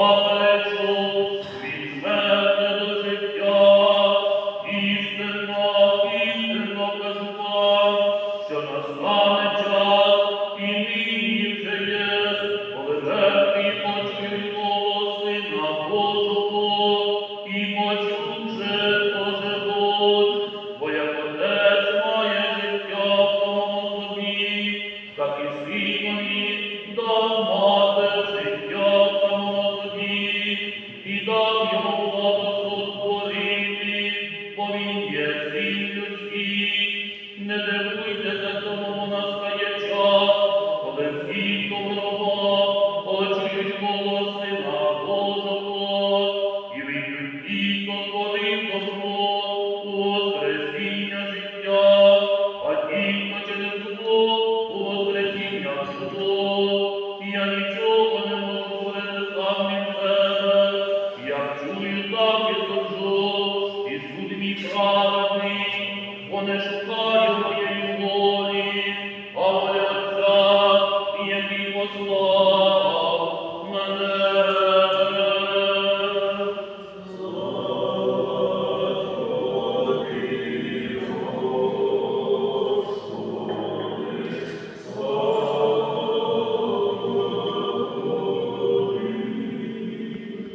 all Не дивуйтеся, тому у нас стає час, коли всі доброго почують голос Сина Божого, і вийдуть ті, хто воскресіння життя, а ті, хто воскресіння шло. Я нічого не можу говорити сам від себе, чую, так і служу, і суд мій праведний, вони шукають.